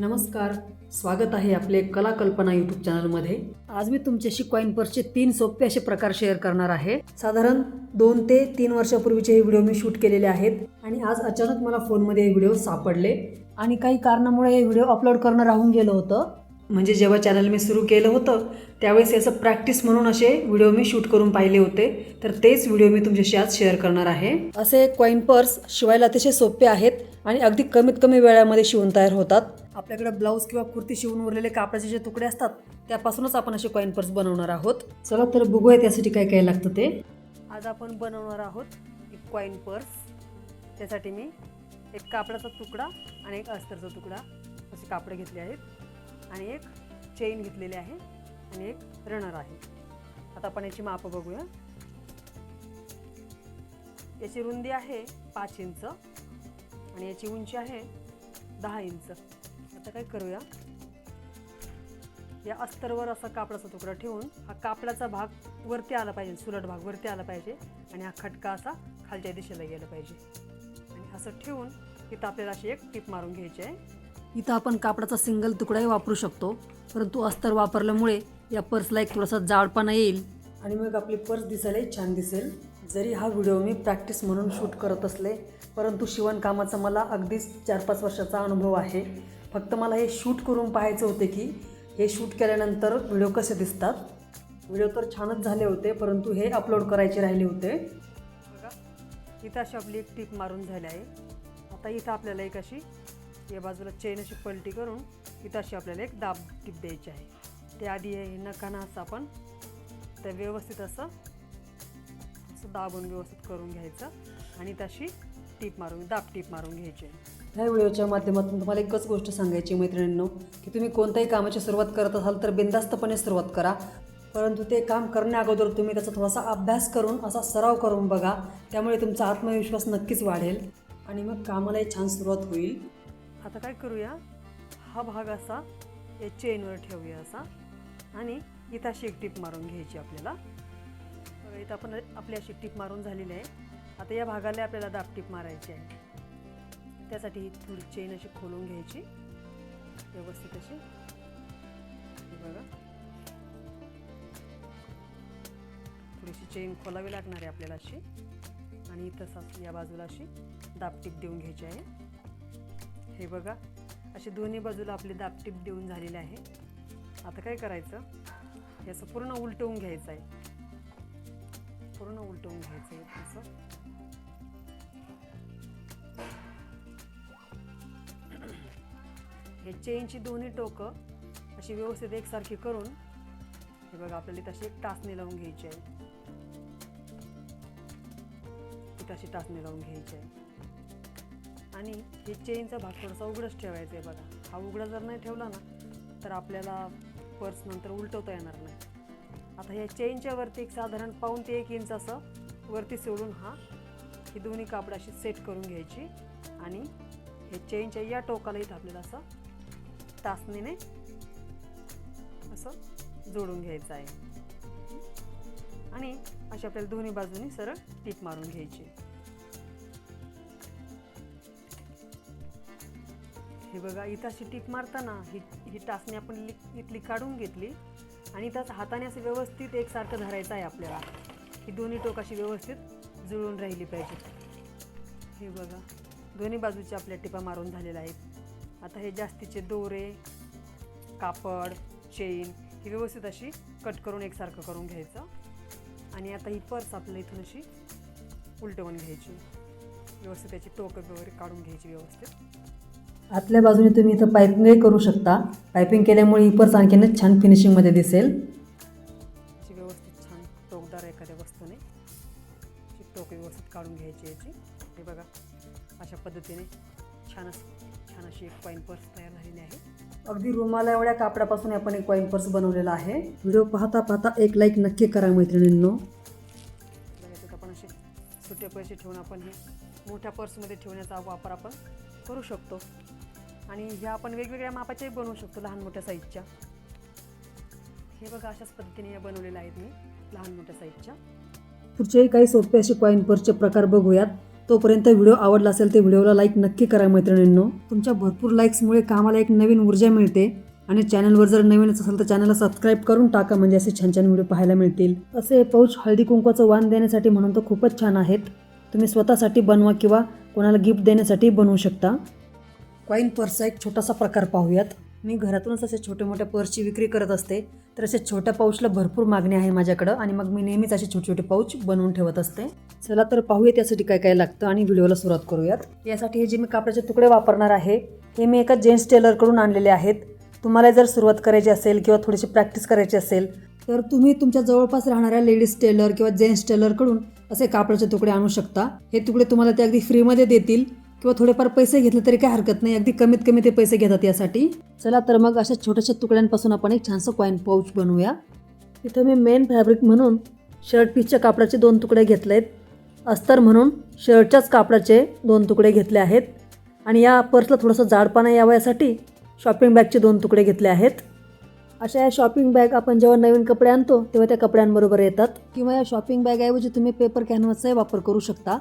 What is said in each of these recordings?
नमस्कार. स्वागत आहे आपले कला कल्पना यूट्यूब चॅनलमध्ये. आज मी तुमच्याशी कॉईन पर्सचे तीन सोपे असे प्रकार शेअर करणार आहे. साधारण दोन ते तीन वर्षापूर्वीचे हे व्हिडिओ मी शूट केलेले आहेत आणि आज अचानक मला फोनमध्ये हे व्हिडिओ सापडले आणि काही कारणामुळे हे व्हिडिओ अपलोड करणं राहून गेलं होतं. म्हणजे जेव्हा चॅनल मी सुरू केलं होतं त्यावेळेस याचं प्रॅक्टिस म्हणून असे व्हिडिओ मी शूट करून पाहिले होते. तर तेच व्हिडिओ मी तुमच्याशी आज शेअर करणार आहे. असे कॉईन पर्स शिवायला अतिशय सोपे आहेत आणि अगदी कमीत कमी वेळामध्ये शिवून तयार होतात. आपल्याकडे ब्लाऊज किंवा कुर्ती शिवून उरलेले कापडाचे जे तुकडे असतात त्यापासूनच आपण असे कॉईन पर्स बनवणार आहोत. चला तर बघूया त्यासाठी काय काय लागतं ते. आज आपण बनवणार आहोत एक कॉईन पर्स त्यासाठी मी एक कापडाचा तुकडा आणि एक अस्तरचा तुकडा असे कापडे घेतले आहेत. आणि एक चेन घेतलेली आहे आणि एक रनर आहे. आता आपण याची मापं बघूया. याची रुंदी आहे पाच इंच आणि याची उंची आहे दहा इंच. आता काय करूया? या अस्तरवर असा कापडाचा तुकडा ठेवून हा कापडाचा भाग वरती आला पाहिजे सुलट भाग वरती आला पाहिजे आणि हा खटका असा खालच्या दिशेला गेला पाहिजे. आणि असं ठेवून इथं आपल्याला अशी एक टीप मारून घ्यायची आहे. इथं आपण कापडाचा सिंगल तुकडाही वापरू शकतो परंतु अस्तर वापरल्यामुळे या पर्सला एक थोडासा जाडपणा येईल. आणि मग आपली पर्स दिसायलाही छान दिसेल. जरी हा व्हिडिओ मी प्रॅक्टिस म्हणून शूट करत असले परंतु शिवणकामाचा मला अगदीच चार पाच वर्षाचा अनुभव आहे. फक्त मला हे शूट करून पाहायचं होते की हे शूट केल्यानंतर व्हिडिओ कसे दिसतात. व्हिडिओ तर छानच झाले होते परंतु हे अपलोड करायचे राहिले होते. बघा इथं अशी आपली एक टीप मारून झाली आहे. आता इथं आपल्याला एक अशी या बाजूला चेन अशी पलटी करून इथं अशी आपल्याला एक दाब टीप द्यायची आहे. त्याआधी हे नकाना असं आपण तर व्यवस्थित असं असं दाबून व्यवस्थित करून घ्यायचं. आणि तशी टीप मारून दाब टीप मारून घ्यायची आहे. ह्या व्हिडिओच्या माध्यमातून तुम्हाला एकच गोष्ट सांगायची मैत्रिणींनो की तुम्ही कोणत्याही कामाची सुरुवात करत असाल तर बिंदास्तपणे सुरुवात करा. परंतु ते काम करण्या अगोदर तुम्ही त्याचा थोडासा अभ्यास करून असा सराव करून बघा. त्यामुळे तुमचा आत्मविश्वास नक्कीच वाढेल आणि मग कामालाही छान सुरुवात होईल. आता काय करूया? हा भाग असा या चेनवर ठेवूया असा. आणि इथं अशी एक टीप मारून घ्यायची आपल्याला. इथं आपण आपली अशी टीप मारून झालेली आहे. आता या भागाला आपल्याला दाब टीप मारायची आहे. त्यासाठी ही थोडी चेन अशी खोलून घ्यायची. व्यवस्थित अशी. हे बघा. थोडीशी चेन खोलावी लागणार आहे आपल्याला अशी. आणि इथं या बाजूला अशी दापटीप देऊन घ्यायची आहे. हे बघा. अशी दोन्ही बाजूला आपली दापटीप देऊन झालेली आहे. आता काय करायचं? हे असं पूर्ण उलटवून घ्यायचं आहे. पूर्ण उलटवून घ्यायचं आहे. असं. हे चेनची दोन्ही टोकं अशी व्यवस्थित एकसारखी करून हे बघा आपल्याला तशी एक टाचणी लावून घ्यायची आहे. तशी अशी टाचणी लावून घ्यायची आहे. आणि हे चेनचा भाग थोडासा उघडच ठेवायचा आहे बघा. हा उघडा जर नाही ठेवला ना तर आपल्याला पर्स नंतर उलटवता येणार नाही. आता ह्या चेनच्या वरती एक साधारण पाऊन ते एक इंच असं वरती सोडून हा ही दोन्ही कापड अशी सेट करून घ्यायची. आणि हे चेनच्या या टोकाला इथं आपल्याला असं टाचणीने असं जोडून घ्यायचं आहे. आणि अशी आपल्याला दोन्ही बाजूनी सरळ टीप मारून घ्यायची. हे बघा इथं अशी टीप मारताना ही ही टाचणी आपण इथली काढून घेतली आणि त्याच हाताने असं व्यवस्थित एकसारखं धरायचं आहे आपल्याला. ही दोन्ही टोक अशी व्यवस्थित जुळून राहिली पाहिजे हे बघा दोन्ही बाजूची आपल्या टिपा मारून झालेल्या आहेत. आता हे जास्तीचे दोरे कापड चेन ही व्यवस्थित अशी कट करून एकसारखं करून घ्यायचं. आणि आता ही पर्स आपल्याला इथून अशी उलटवून घ्यायची. व्यवस्थित त्याची टोकं वगैरे काढून घ्यायची व्यवस्थित. आतल्या बाजूने तुम्ही इथं पायपिंगही करू शकता. पायपिंग केल्यामुळे ही पर्स आणखीनच छान फिनिशिंगमध्ये दिसेल. व्यवस्थित छान टोकदार एखाद्या वस्तूने टोक व्यवस्थित काढून घ्यायची याची. हे बघा अशा पद्धतीने छान छान अशी एक कॉईन पर्स तयार झालेली आहे. अगदी रुमाला एवढ्या कापडापासून आपण एक कॉईन पर्स बनवलेला आहे. व्हिडिओ पाहता पाहता एक लाईक नक्की करा मैत्रिणींनो. आपण असे सुटे पैसे ठेवून आपण हे मोठ्या पर्समध्ये ठेवण्याचा वापर आपण करू शकतो. आणि ह्या आपण वेगवेगळ्या मापाच्याही बनवू शकतो लहान मोठ्या साईजच्या हे बघा अशाच पद्धतीने या बनवलेल्या आहेत मी लहान मोठ्या साईजच्या पुढचेही काही सोपे असे कॉईन पर्सचे प्रकार बघूयात. तोपर्यंत व्हिडिओ आवडला असेल तर व्हिडिओला लाईक नक्की करा मैत्रिणींनो. तुमच्या भरपूर लाईक्समुळे कामाला एक नवीन ऊर्जा मिळते आणि चॅनलवर जर नवीनच असेल तर चॅनलला सबस्क्राईब करून टाका म्हणजे असे छान छान व्हिडिओ पाहायला मिळतील. असे पाऊच हळदी कुंकवाचं वाण देण्यासाठी म्हणून तर खूपच छान आहेत. तुम्ही स्वतःसाठी बनवा किंवा कोणाला गिफ्ट देण्यासाठी बनवू शकता. कॉईन पर्सचा एक छोटासा प्रकार पाहूयात. मी घरातूनच असे छोटे मोठ्या पर्सची विक्री करत असते. तर असे छोट्या पाऊचला भरपूर मागणी आहे माझ्याकडं आणि मग मी नेहमीच असे छोटे छोटे पाऊच बनवून ठेवत असते. चला तर पाहूया त्यासाठी काय काय लागतं आणि व्हिडिओला सुरुवात करूयात. यासाठी हे जे मी कापडाचे तुकडे वापरणार आहे हे मी एका जेंट्स टेलरकडून आणलेले आहेत. तुम्हाला जर सुरुवात करायची असेल किंवा थोडीशी प्रॅक्टिस करायची असेल तर तुम्ही तुमच्या जवळपास राहणाऱ्या लेडीज टेलर किंवा जेंट्स टेलरकडून असे कापडाचे तुकडे आणू शकता. हे तुकडे तुम्हाला ते अगदी फ्रीमध्ये देतील. किंवा थोडेफार पैसे घेतले तरी काय हरकत नाही. अगदी कमीत कमी ते पैसे घेतात यासाठी. चला तर मग अशा छोट्याशा तुकड्यांपासून आपण एक छानसं कॉईन पाऊच बनवूया. इथं मी मेन फॅब्रिक म्हणून शर्ट पीसच्या कापडाचे दोन तुकडे घेतले आहेत अस्तर म्हणून शर्टच्याच कापडाचे दोन तुकडे घेतले आहेत. आणि या पर्सला थोडंसं जाडपणा यावं यासाठी शॉपिंग बॅगचे दोन तुकडे घेतले आहेत. अशा या शॉपिंग बॅग आपण जेव्हा नवीन कपडे आणतो तेव्हा त्या कपड्यांबरोबर येतात. किंवा या शॉपिंग बॅगऐवजी तुम्ही पेपर कॅनव्हासचाही वापर करू शकता.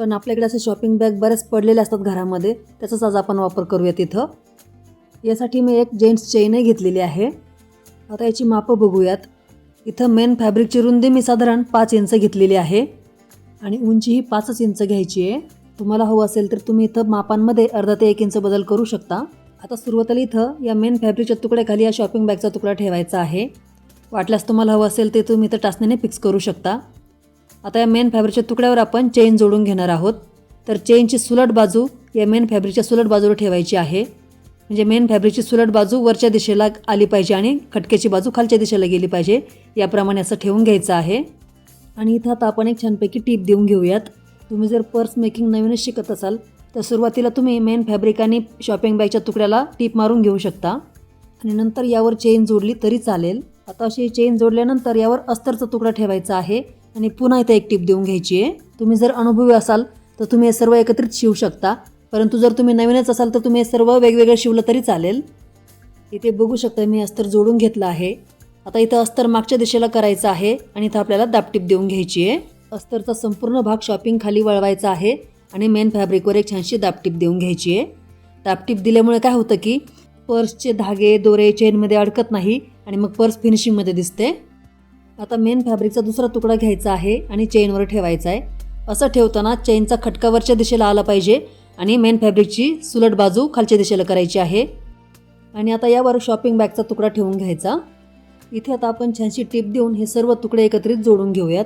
पण आपल्याकडे असे शॉपिंग बॅग बरेच पडलेले असतात घरामध्ये. त्याचाच आज आपण वापर करूया तिथं यासाठी मी एक जेंट्स चेनही घेतलेली आहे. आता याची मापं बघूयात. इथं मेन फॅब्रिकची रुंदी मी साधारण पाच इंच घेतलेली आहे. आणि उंची ही पाचच इंच घ्यायची आहे. तुम्हाला हवं असेल तर तुम्ही इथं मापांमध्ये अर्धा ते एक इंच बदल करू शकता. आता सुरुवातीला इथं या मेन फॅब्रिकच्या तुकड्याखाली या शॉपिंग बॅगचा तुकडा ठेवायचा आहे. वाटल्यास तुम्हाला हवं असेल ते तुम्ही इथं टाचण्याने फिक्स करू शकता. आता या मेन फॅब्रिकच्या तुकड्यावर आपण चेन जोडून घेणार आहोत. तर चेनची सुलट बाजू या मेन फॅब्रिकच्या सुलट बाजूला ठेवायची आहे. म्हणजे मेन फॅब्रिकची सुलट बाजू वरच्या दिशेला आली पाहिजे आणि खटक्याची बाजू खालच्या दिशेला गेली पाहिजे. याप्रमाणे असं ठेवून घ्यायचं आहे. आणि इथं आता आपण एक छानपैकी टीप देऊन घेऊयात. तुम्ही जर पर्स मेकिंग नवीनच शिकत असाल तर सुरुवातीला तुम्ही मेन फॅब्रिक आणि शॉपिंग बॅगच्या तुकड्याला टीप मारून घेऊ शकता. आणि नंतर यावर चेन जोडली तरी चालेल. आता अशी चेन जोडल्यानंतर यावर अस्तरचा तुकडा ठेवायचा आहे. आणि पुन्हा इथे एक टीप देऊन घ्यायची आहे. तुम्ही जर अनुभवी असाल तर तुम्ही हे सर्व एकत्रित शिवू शकता. परंतु जर तुम्ही नवीनच असाल तर तुम्ही हे सर्व वेगवेगळं शिवलं तरी चालेल. इथे बघू शकता मी अस्तर जोडून घेतलं आहे. आता इथं अस्तर मागच्या दिशेला करायचं आहे आणि इथं आपल्याला दापटीप देऊन घ्यायची आहे. अस्तरचा संपूर्ण भाग शॉपिंग खाली वळवायचा आहे आणि मेन फॅब्रिकवर एक छानशी दापटीप देऊन घ्यायची आहे. दापटीप दिल्यामुळे काय होतं की पर्सचे धागे दोरे चेनमध्ये अडकत नाही आणि मग पर्स फिनिशिंगमध्ये दिसते. आता मेन फॅब्रिकचा दुसरा तुकडा घ्यायचा आहे आणि चेनवर ठेवायचा आहे. असं ठेवताना चेनचा खटका वरच्या दिशेला आला पाहिजे आणि मेन फॅब्रिकची सुलट बाजू खालच्या दिशेला करायची आहे. आणि आता यावर शॉपिंग बॅगचा तुकडा ठेवून घ्यायचा. इथे आता आपण छानशी टिप देऊन हे सर्व तुकडे एकत्रित जोडून घेऊयात.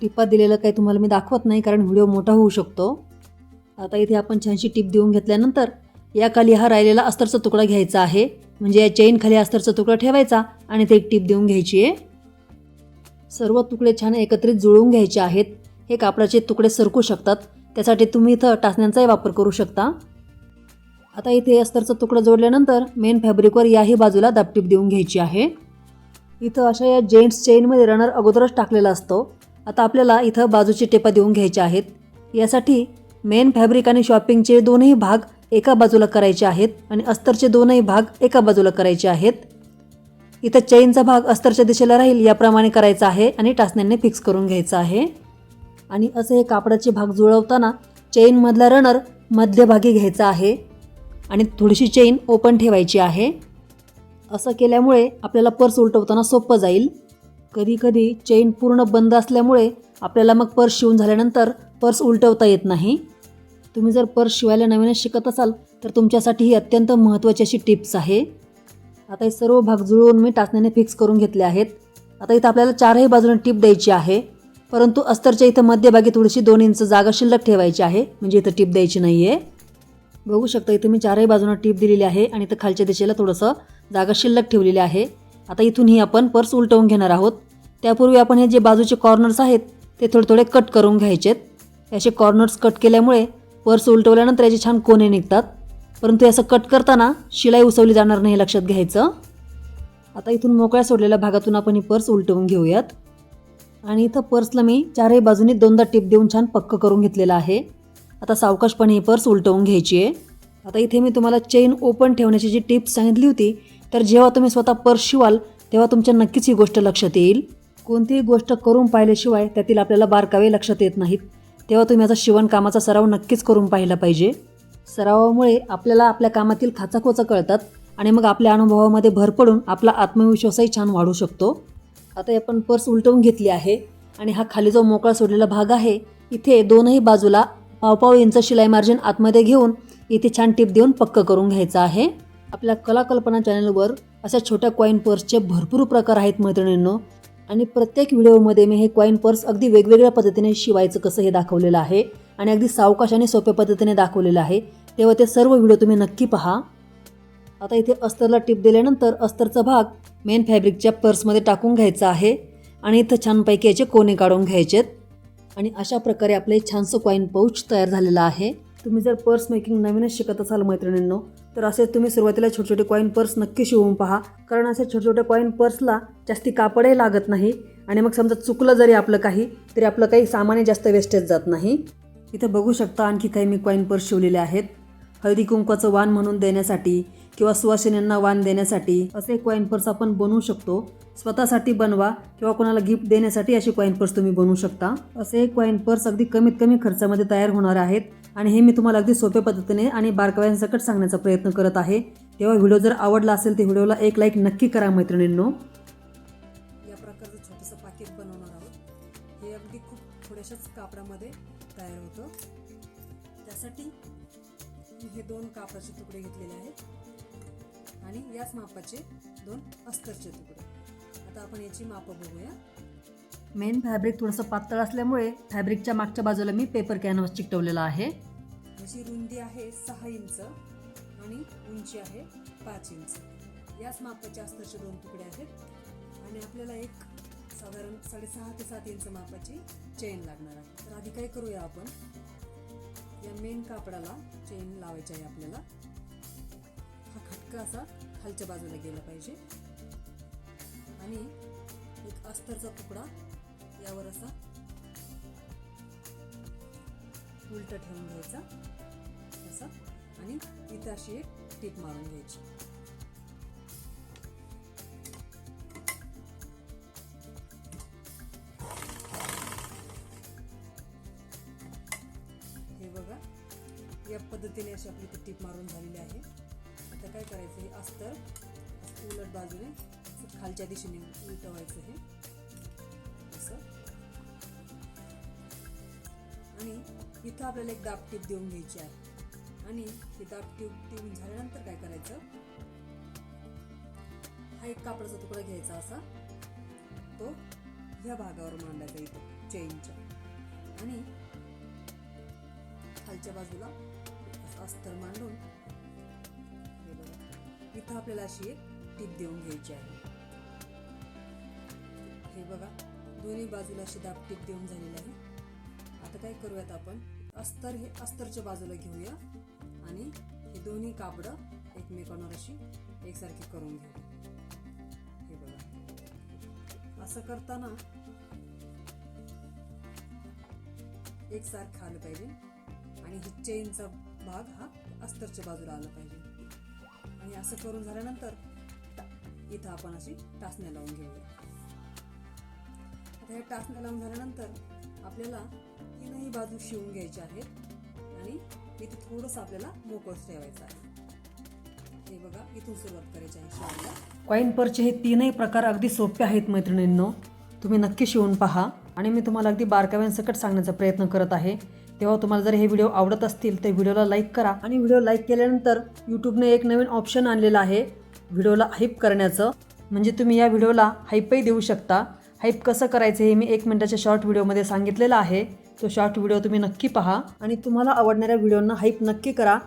टिपा दिलेलं काही तुम्हाला मी दाखवत नाही कारण व्हिडिओ मोठा होऊ शकतो. आता इथे आपण छानशी टिप देऊन घेतल्यानंतर या खाली हा राहिलेला अस्तरचा तुकडा घ्यायचा आहे. म्हणजे या चेन खाली अस्तरचा तुकडा ठेवायचा आणि ते एक टिप देऊन घ्यायची आहे. सर्व तुकडे छान एकत्रित जुळवून घ्यायचे आहेत. हे कापडाचे तुकडे सरकू शकतात. त्यासाठी तुम्ही इथं टाचण्यांचाही वापर करू शकता. आता इथे अस्तरचा तुकडा जोडल्यानंतर मेन फॅब्रिकवर याही बाजूला दापटीप देऊन घ्यायची आहे. इथं अशा या जेंट्स चेनमध्ये रनर अगोदरच टाकलेला असतो. आता आपल्याला इथं बाजूची टेपा देऊन घ्यायच्या आहेत. यासाठी मेन फॅब्रिक आणि शॉपिंगचे दोनही भाग एका बाजूला करायचे आहेत आणि अस्तरचे दोनही भाग एका बाजूला करायचे आहेत. इथं चेनचा भाग अस्तरच्या दिशेला राहील याप्रमाणे करायचा आहे आणि टाचण्यांनी फिक्स करून घ्यायचा आहे. आणि असे हे कापडाचे भाग जुळवताना चेनमधला रनर मध्यभागी घ्यायचा आहे आणि थोडीशी चेन ओपन ठेवायची आहे. असं केल्यामुळे आपल्याला पर्स उलटवताना सोपं जाईल. कधीकधी चेन पूर्ण बंद असल्यामुळे आपल्याला मग पर्स शिवून झाल्यानंतर पर्स उलटवता येत नाही. तुम्ही जर पर्स शिवायला नवीनच शिकत असाल तर तुमच्यासाठी ही अत्यंत महत्त्वाची अशी टिप्स आहे. आता हे सर्व भाग जुळवून मी टाचण्याने फिक्स करून घेतले आहेत. आता इथं आपल्याला चारही बाजूने टिप द्यायची आहे. परंतु अस्तरच्या इथं मध्यभागी थोडीशी दोन इंच जागा शिल्लक ठेवायची आहे. म्हणजे इथं टिप द्यायची नाही आहे बघू शकता इथं मी चारही बाजूनं टीप दिलेली आहे आणि इथं खालच्या दिशेला थोडंसं जागा शिल्लक ठेवलेली आहे. आता इथूनही आपण पर्स उलटवून घेणार आहोत. त्यापूर्वी आपण हे जे बाजूचे कॉर्नर्स आहेत ते थोडे थोडे कट करून घ्यायचेत. असे कॉर्नर्स कट केल्यामुळे पर्स उलटवल्यानंतर याचे छान कोणे निघतात. परंतु असं कट करताना शिलाई उसवली जाणार नाही लक्षात घ्यायचं. आता इथून मोकळ्या सोडलेल्या भागातून आपण ही पर्स उलटवून घेऊयात. आणि इथं पर्सला मी चारही बाजूनी दोनदा टिप देऊन छान पक्क करून घेतलेलं आहे. आता सावकाशपणे ही पर्स उलटवून घ्यायची आहे. आता इथे मी तुम्हाला चेन ओपन ठेवण्याची जी टिप्स सांगितली होती तर जेव्हा तुम्ही स्वतः पर्स शिवाल तेव्हा तुमच्या नक्कीच ही गोष्ट लक्षात येईल. कोणतीही गोष्ट करून पाहिल्याशिवाय त्यातील आपल्याला बारकावे लक्षात येत नाहीत. तेव्हा तुम्ही याचा शिवणकामाचा सराव नक्कीच करून पाहिला पाहिजे. सरावामुळे आपल्याला आपल्या कामातील खाचाखोचा कळतात आणि मग आपल्या अनुभवामध्ये भर पडून आपला आत्मविश्वासही छान वाढू शकतो. आता आपण पर्स उलटवून घेतली आहे आणि हा खाली जो मोकळा सोडलेला भाग आहे इथे दोनही बाजूला पावपाव इंच शिलाई मार्जिन आतमध्ये घेऊन इथे छान टिप देऊन पक्क करून घ्यायचं आहे. आपल्या कलाकल्पना चॅनलवर अशा छोट्या कॉईन पर्सचे भरपूर प्रकार आहेत मैत्रिणींनो. आणि प्रत्येक व्हिडिओमध्ये मी हे कॉईन पर्स अगदी वेगवेगळ्या पद्धतीने शिवायचं कसं हे दाखवलेलं आहे. आणि अगदी सावकाशाने सोप्या पद्धतीने दाखवलेलं आहे. तेव्हा ते सर्व व्हिडिओ तुम्ही नक्की पहा. आता इथे अस्तरला टिप दिल्यानंतर अस्तरचा भाग मेन फॅब्रिकच्या पर्समध्ये टाकून घ्यायचा आहे आणि इथं छानपैकी याचे कोने काढून घ्यायचेत. आणि अशा प्रकारे आपलं एक छानसं कॉईन पाऊच तयार झालेलं आहे. तुम्ही जर पर्स मेकिंग नवीनच शिकत असाल मैत्रिणींनो तर असे तुम्ही सुरुवातीला छोटे छोटे कॉईन पर्स नक्की शिवून पहा. कारण असे छोटे छोटे कॉईन पर्सला जास्ती कापडही लागत नाही. आणि मग समजा चुकलं जरी आपलं काही तरी आपलं काही सामान्य जास्त वेस्टेज जात नाही. इथं बघू शकता आणखी काही मी कॉईन पर्स शिवलेले आहेत. हळदी कुंकवाचं वाण म्हणून देण्यासाठी किंवा सुवासिनींना वाण देण्यासाठी असे कॉईन पर्स आपण बनवू शकतो. स्वतःसाठी बनवा किंवा कोणाला गिफ्ट देण्यासाठी असे कॉईन पर्स तुम्ही बनवू शकता. असे कॉईन पर्स अगदी कमीत कमी खर्चामध्ये तयार होणार आहेत. आणि हे मी तुम्हाला अगदी सोप्या पद्धतीने आणि बारकाव्यांसकट सांगण्याचा प्रयत्न करत आहे. तेव्हा व्हिडिओ जर आवडला असेल तर व्हिडिओला एक लाईक नक्की करा मैत्रिणींनो. कापडाचे तुकडे घेतलेले आहेत. आणि याच मापाचे दोन अस्तरचे तुकडे. आता आपण याची मापं बघूया. मेन फॅब्रिक थोडंसं पातळ असल्यामुळे फॅब्रिकच्या मागच्या बाजूला मी पेपर कॅनव्हास चिकटवलेला आहे. याची रुंदी आहे सहा इंच आणि उंची आहे पाच इंच. याच मापाचे अस्तरचे दोन तुकडे आहेत. आणि आपल्याला एक साधारण साडेसहा ते सात इंच मापाची चेन लागणार आहे. तर आधी काय करूया आपण? या मेन कापडाला चेन लावायची आहे आपल्याला. हा खटका असा खालच्या बाजूला गेला पाहिजे. आणि एक अस्तरचा तुकडा यावर असा उलट ठेवून घ्यायचा. असा. आणि इथं अशी एक टीप मारून घ्यायची. पद्धतीने अशी आपली ती टीप मारून झालेली आहे. आता काय करायचं हे अस्तर उलट बाजूने खालच्या दिशेने उलटवायचं हे. असं. आणि इथं आपल्याला एक दाब टीप देऊन घ्यायची आहे. आणि हे दाब टीप देऊन झाल्यानंतर काय करायचं? हा एक कापडाचा तुकडा घ्यायचा असा. तो ह्या भागावर मांडायचा इथं चेनच्या आणि खालच्या बाजूला अस्तर मांडून हे बघा इथं आपल्याला अशी एक टीप देऊन घ्यायची आहे. हे बघा दोन्ही बाजूला अशी दाब टीप देऊन झालेली आहे. आता काय करूयात आपण? अस्तर हे अस्तरच्या बाजूला घेऊया आणि हे दोन्ही कापडं एकमेकांवर अशी एकसारखी करून घेऊ. हे बघा. असं करताना एकसारखं आलं पाहिजे आणि ही चेनचा भाग हा अस्तरच्या बाजूला आला पाहिजे. आणि असं करून झाल्यानंतर इथं आपण अशी टाचण्या लावून घेऊया. आता ह्या टाचण्या लावून झाल्यानंतर आपल्याला तीनही बाजू शिवून घ्यायच्या आहेत आणि इथे थोडंसं आपल्याला मोकळच ठेवायचं आहे. हे बघा इथून सुरुवात करायची आहे शिवायला. कॉईन परचे हे तीनही प्रकार अगदी सोपे आहेत मैत्रिणींनो. तुम्ही नक्की शिवून पहा. आणि मी तुम्हाला अगदी बारकाव्यांसकट सांगण्याचा प्रयत्न करत आहे. तेव्हा तुम्हाला जर हे व्हिडिओ आवडत असतील तर व्हिडिओला लाईक करा. आणि व्हिडिओ लाईक केल्यानंतर यूट्यूबने एक नवीन ऑप्शन आणलेलं आहे व्हिडिओला हाईप करण्याचं. म्हणजे तुम्ही या व्हिडिओला हाईपही देऊ शकता. हाईप कसं करायचं हे मी एक मिनटाच्या शॉर्ट व्हिडिओमध्ये सांगितलेलं आहे. तो शॉर्ट व्हिडिओ तुम्ही नक्की पहा. आणि तुम्हाला आवडणाऱ्या व्हिडिओंना हाईप नक्की करा.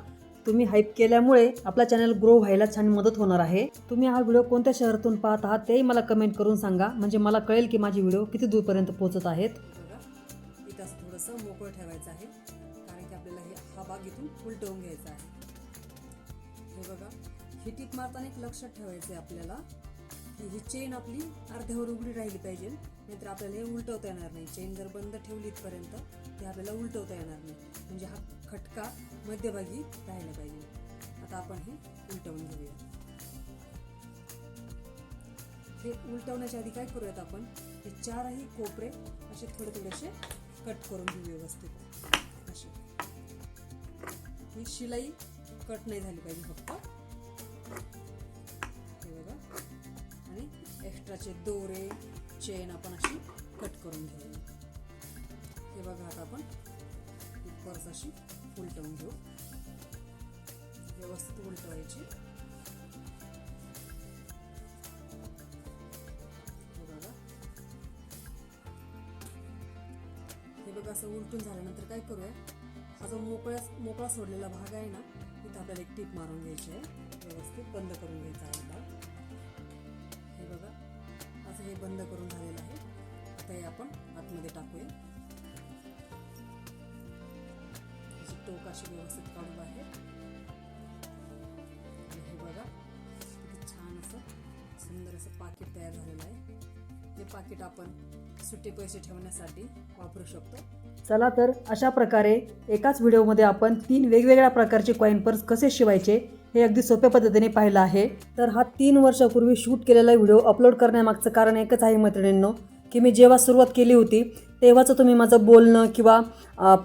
तुम्ही हाईप केल्यामुळे आपला चॅनल ग्रो व्हायला छान मदत होणार आहे. तुम्ही हा व्हिडिओ कोणत्या शहरातून पाहत आहात तेही मला कमेंट करून सांगा. म्हणजे मला कळेल की माझे व्हिडिओ किती दूरपर्यंत पोहोचत आहेत. असं मोकळं ठेवायचं आहे. कारण की आपल्याला हे हा भाग इथून उलटवून घ्यायचा आहे. हे बघा ही टीप मारताना एक लक्षात ठेवायचं आहे आपल्याला की ही चेन आपली अर्ध्यावर उघडी राहिली पाहिजे. नाहीतर आपल्याला हे उलटवता येणार नाही. चेन जर बंद ठेवली इथपर्यंत ते आपल्याला उलटवता येणार नाही. म्हणजे हा खटका मध्यभागी राहिला पाहिजे. आता आपण हे उलटवून घेऊया. हे उलटवण्याच्या आधी काय करूयात आपण? हे चारही कोपरे असे थोडे थोडेसे कट करून घेऊ व्यवस्थित. अशी. ही शिलाई कट नाही झाली पाहिजे फक्त. हे बघा. आणि एक्स्ट्राचे दोरे चेन आपण अशी कट करून घेऊ हे बघा आता आपण. परत पर्स अशी उलटवून घेऊ. व्यवस्थित उलटवायची. असं उलटून झाल्यानंतर काय करूया? हा जो मोकळ्या मोकळा सोडलेला भाग आहे ना तिथं आपल्याला एक टीप मारून घ्यायची आहे. व्यवस्थित बंद करून घ्यायचा आहे भाग हे बघा असं हे बंद करून झालेलं आहे. आता हे आपण आतमध्ये टाकूया. टोक अशी व्यवस्थित काढू बाहेर. हे बघा किती छान असं सुंदर असं पाकिट तयार झालेलं आहे. ते पाकिट आपण सुट्टे पैसे ठेवण्यासाठी वापरू शकतो. चला तर अशा प्रकारे एकाच व्हिडिओमध्ये आपण तीन वेगवेगळ्या प्रकारचे कॉईन पर्स कसे शिवायचे हे अगदी सोप्या पद्धतीने पाहिलं आहे. तर हा तीन वर्षापूर्वी शूट केलेला व्हिडिओ अपलोड करण्यामागचं कारण एकच आहे मैत्रिणींनो की मी जेव्हा सुरुवात केली होती तेव्हाचं तुम्ही माझं बोलणं किंवा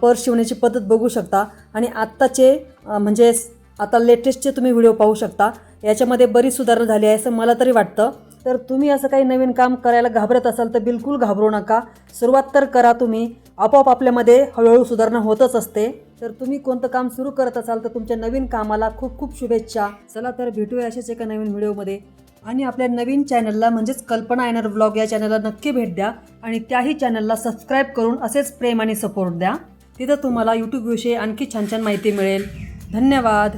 पर्स शिवण्याची पद्धत बघू शकता आणि आत्ताचे म्हणजे आता लेटेस्टचे तुम्ही व्हिडिओ पाहू शकता. याच्यामध्ये बरीच सुधारणा झाली आहे असं मला तरी वाटतं. तर तुम्ही असं काही नवीन काम करायला घाबरत असाल तर बिलकुल घाबरू नका. सुरुवात तर करा तुम्ही. आपोआप आपल्यामध्ये हळूहळू सुधारणा होतच असते. तर तुम्ही कोणतं काम सुरू करत असाल तर तुमच्या नवीन कामाला खूप खूप शुभेच्छा. चला तर भेटूया अशाच एका नवीन व्हिडिओमध्ये. आणि आपल्या नवीन चॅनलला म्हणजेच कल्पना येणार ब्लॉग या चॅनलला नक्की भेट द्या आणि त्याही चॅनलला सबस्क्राईब करून असेच प्रेम आणि सपोर्ट द्या. तिथं तुम्हाला यूट्यूबविषयी आणखी छान छान माहिती मिळेल. धन्यवाद.